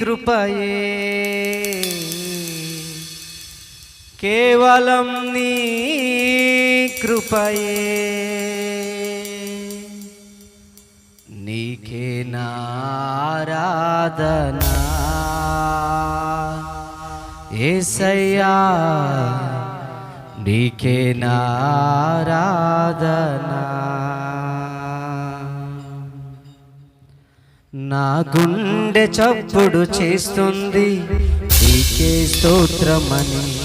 కృపయే. కేవలం నీ కృపయే. నీకే నారాధనా ఏసయ్యా నీకే నారాధనా నా గుండె చప్పుడు చేస్తుంది. నీకే స్తోత్రమని.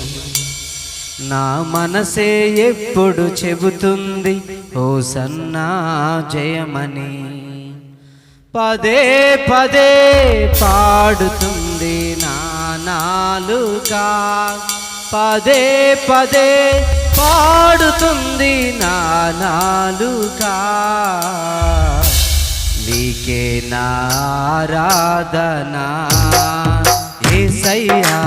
నా మనసే ఎప్పుడు చెబుతుంది. ఓ సన్నా జయమని. పదే పదే పాడుతుంది నా నాలుగా. పదే పదే పాడుతుంది నా నాలుగా. నీకే నారాధనా ఏసయ్యా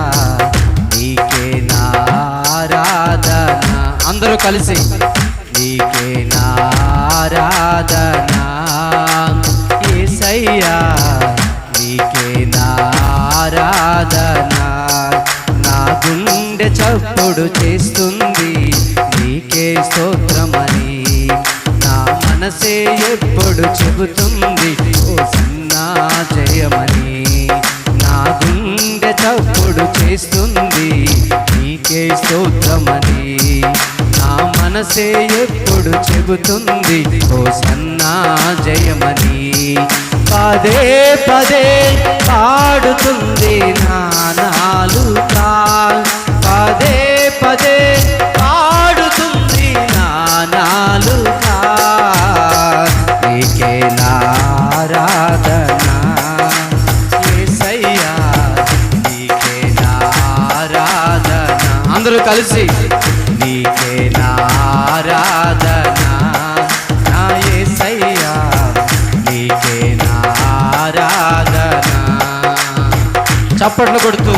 నీకే నారాధనా అందరూ కలిసి నీకే నారాధనా। ఏసయ్యా నీకే నారాధనా। నా గుండె చప్పుడు చేస్తుంది నీకే సో మనసే ఎప్పుడు చెబుతుంది ఓ సున్నా జయమని నా గుండె తప్పుడు చేస్తుంది నీకే స్తోత్రమని నా మనసే ఎప్పుడు చెబుతుంది ఓ సన్నా జయమని పదే పదే పాడుతుంది నా నాలుక పదే పదే కలిసి. నీకే నారాధనా నా యేసయ్యా నీకే నారాధనా. చప్పట్లు కొడుతూ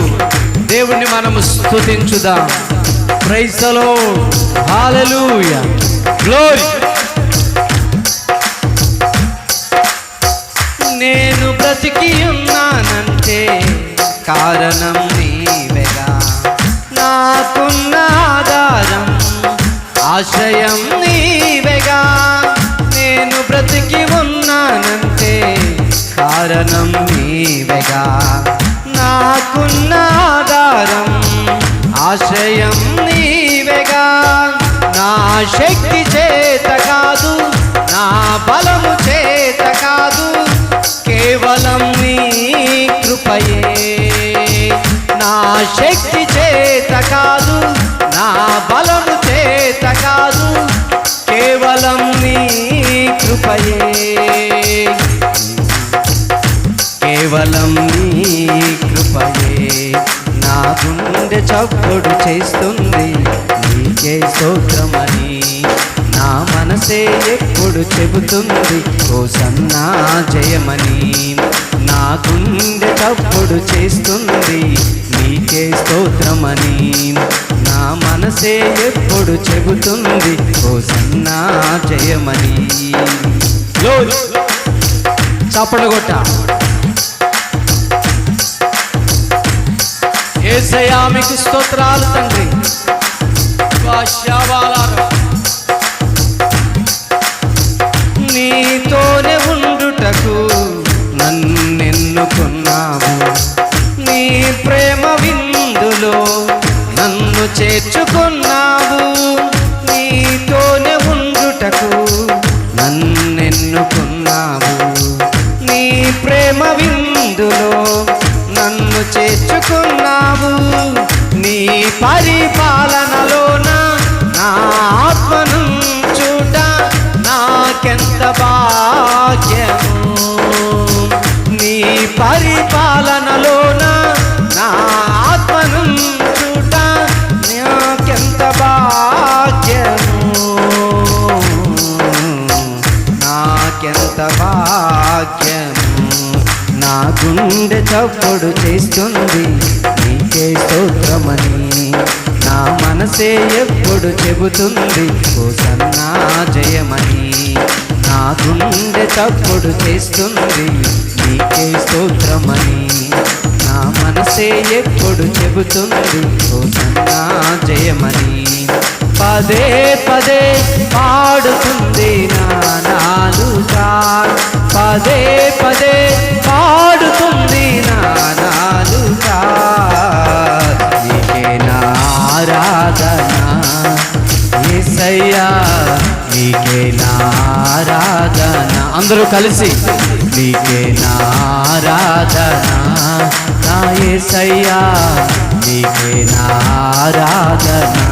దేవుణ్ణి మనము స్తుతించుదాం. Praise the Lord hallelujah glory నేను బ్రతికి ఉన్నానంటే కారణం ఆశ్రయం నీవేగా. నేను బ్రతికి ఉన్నానంటే కారణం నీవేగా. నాకున్న ఆధారం ఆశ్రయం నీవేగా. నా శక్తి చేత కాదు నా బలము చేత కాదు కేవలం నీ కృపయే. నా శక్తి చేత కాదు నా బలం కృపయే కేవలం నీ కృపయే. నా గుండె చప్పుడు చేస్తుంది నీకే స్తోత్రమని. నా మనసే ఎప్పుడు చెబుతుంది కోసన్నా జయమని. నా గుండె చప్పుడు చేస్తుంది నీకే స్తోత్రమని. నా మనసే ఎప్పుడు చెబుతుంది ఓ సన్నా జయమని. చప్పట కొట్ట. ఏసయ్యా మీకు స్తోత్రాలు తండ్రి. నీతోనే ఉండుటకు నన్నెన్నుకున్నావు నీ ప్రేమ విందులో నన్ను చేర్చుకున్నావు. చేర్చుకున్నావు. చప్పుడు చేస్తుంది. నీకే స్తోత్రమని నా మనసే ఎప్పుడు చెబుతుంది. ఓ సన్నా జయమని నా గుండె చప్పుడు చేస్తుంది. నీకే స్తోత్రమని మనసే ఎప్పుడు చెబుతుంది. హోసన్నా జయమని పదే పదే పాడుతుంది నా నాలుగా పదే పదే పాడు అందరూ కలిసి నీకే నారాధన నా ఏసయ్యా నీకే నారాధనా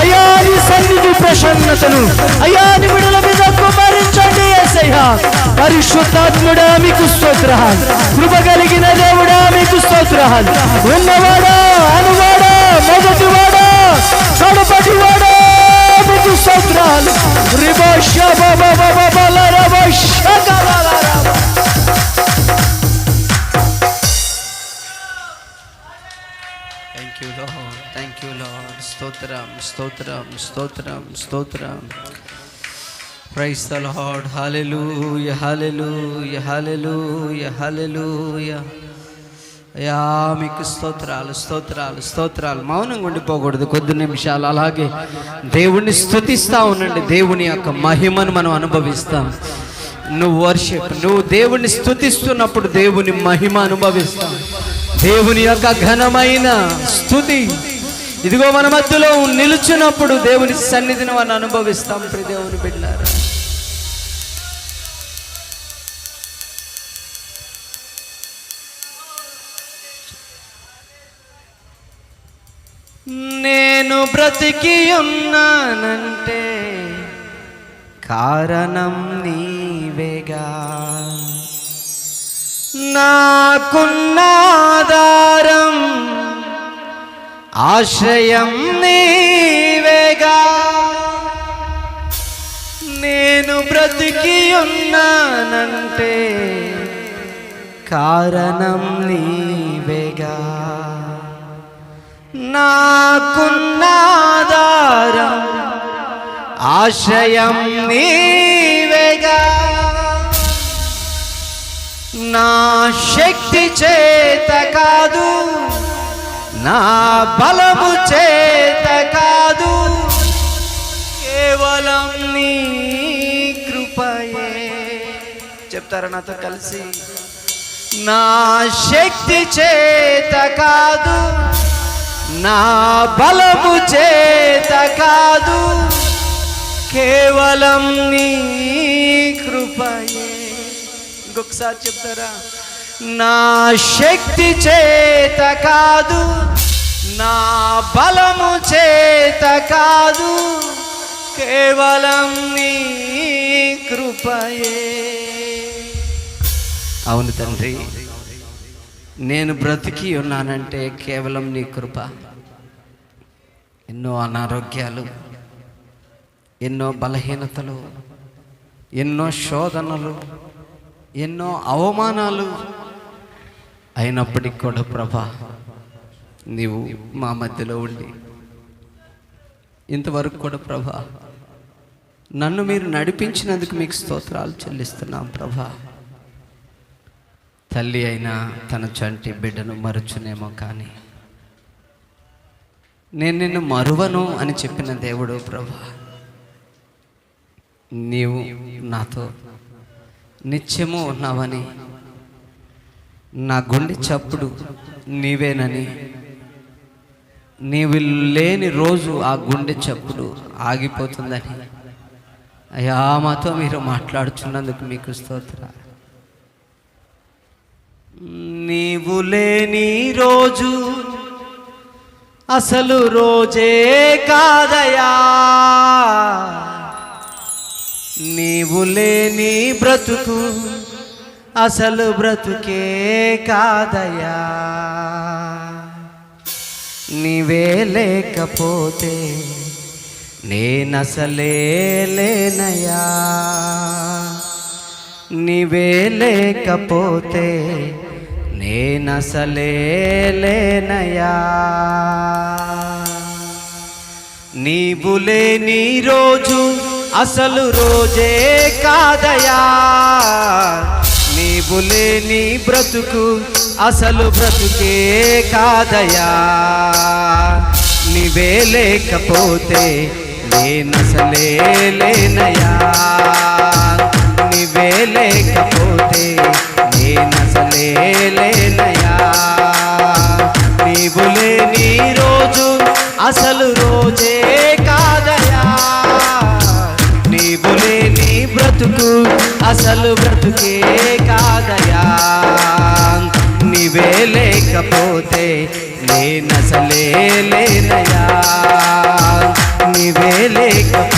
అయ్యా నీ సన్నిధి ప్రసన్నతను. అయ్యా నిమిడల మీద కుమరించండి యేసయ్యా పరిశుద్ధాత్ముడా మీకు స్తోత్రాలు కృప కలిగిన దేవుడా మీకు స్తోత్రాలు ఉన్నవాడా అనువాడా మొదటివాడా కడపటివాడా మీకు స్తోత్రాలు రిభాష బాబా బాబా బాల రబోష స్తోత్రం స్తోత్రం స్తోత్రం స్తోత్రం. Praise the Lord hallelujah hallelujah hallelujah hallelujah అయ్యా మీకు స్తోత్రాలు స్తోత్రాలు స్తోత్రాలు. మౌనంగా ఉండిపోకూడదు కొద్ది నిమిషాలు. అలాగే దేవుణ్ణి స్థుతిస్తూ ఉండండి. దేవుని యొక్క మహిమను మనం అనుభవిస్తాం. నువ్వు వర్షిప్ నువ్వు దేవుణ్ణి స్థుతిస్తున్నప్పుడు దేవుని మహిమ అనుభవిస్తాం. దేవుని యొక్క ఘనమైన స్థుతి ఇదిగో మన మధ్యలో నిలుచున్నప్పుడు దేవుని సన్నిధిని మనం అనుభవిస్తాం ప్రి దేవుని బిడ్డారు. నేను బ్రతికి ఉన్నానంటే కారణం నీవేగా. నాకున్నాధారం ఆశ్రయం నీవేగా. నేను బ్రతికి ఉన్నానంటే కారణం నీవేగా. నాకున్నాధారం ఆశ్రయం నీవేగా. నా శక్తి చేత కాదు నా బలము చేత కాదు. కేవలం నీ కృపయే. చెప్తారా నాతో కలిసి? నా శక్తి చేత కాదు. నా బలము చేత కాదు. కేవలం నీ కృపయే. ఇంకొకసారి చెప్తారా? నా శక్తి చేత కాదు. నా బలము చేత కాదు కేవలం నీ కృపయే. అవును తండ్రి నేను బ్రతికి ఉన్నానంటే కేవలం నీ కృప. ఎన్నో అనారోగ్యాలు ఎన్నో బలహీనతలు ఎన్నో శోధనలు ఎన్నో అవమానాలు అయినప్పటికి కూడా ప్రభా నీవు మా మధ్యలో ఉండి. ఇంతవరకు కూడా ప్రభా నన్ను మీరు నడిపించినందుకు మీకు స్తోత్రాలు చెల్లిస్తున్నాం ప్రభా. తల్లి అయినా తన చంటి బిడ్డను మరుచునేమో కానీ నేను నిన్ను మరువను అని చెప్పిన దేవుడు ప్రభా నీవు నాతో నిత్యము ఉన్నావని నా గుండె చప్పుడు నీవేనని నీవు లేని రోజు ఆ గుండె చప్పుడు ఆగిపోతుందని. అయ్యా మాతో మీరు మాట్లాడుచున్నందుకు మీకు స్తోత్ర. నీవు లేని రోజు అసలు రోజే కాదయా నీవు లేని బ్రతుకు అసలు బ్రతుకే కాదయా నీవే లేకపోతే నేనసలే లేనయా నీవే లేకపోతే నేనసలే లేనయా నీవు లేని రోజు అసలు రోజే కాదయా నీవు లేని బ్రతుకు అసలు బ్రతుకే కాదయా నీవే లేకపోతే లేనసలే లేనయా నీవే లేకపోతే లేనసలే లేనయా నీవు లేని రోజు అసలు రోజే అసలు బ్రతుకే కాదయా నీవే లేకపోతే నేనసలే లేనయా నీవే లేకపోతే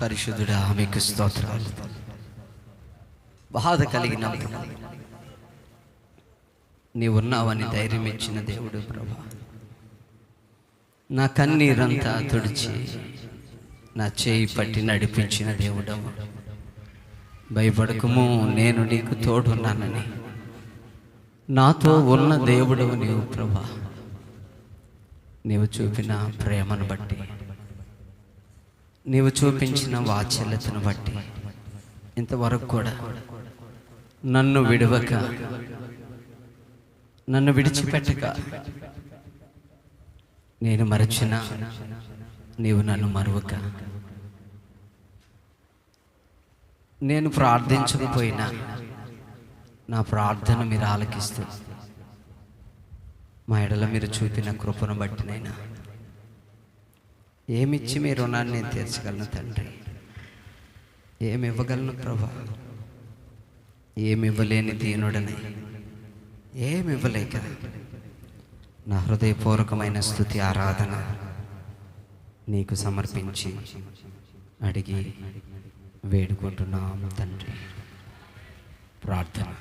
പരിശുദ്ധുടെ ആമയ്ക്ക് സ്തോത്രം മഹാത കലികിനാഥ నీవున్నావని ధైర్యం ఇచ్చిన దేవుడు ప్రభా. నా కన్నీరంతా తుడిచి నా చేయి పట్టి నడిపించిన దేవుడము భయపడకము నేను నీకు తోడున్నానని. నాతో ఉన్న దేవుడు నీవు ప్రభా. నీవు చూపిన ప్రేమను బట్టి. నీవు చూపించిన వాత్సల్యతను బట్టి. ఇంతవరకు కూడా నన్ను విడవక నన్ను విడిచిపెట్టక. నేను మరచిన నీవు నన్ను మరువక. నేను ప్రార్థించకపోయినా నా ప్రార్థన మీరు ఆలకిస్తూ మా ఎడల మీరు చూపిన కృపను బట్టినైనా ఏమిచ్చి మీ రుణాన్ని నేను తీర్చగలను తండ్రి? ఏమి ఇవ్వగలను ప్రభా? ఏమి ఇవ్వలేని దీనుడని ఏమి ఇవ్వలేక నా హృదయపూర్వకమైన స్థుతి ఆరాధన నీకు సమర్పించి అడిగి వేడుకుంటున్నాము తండ్రి. ప్రార్థన.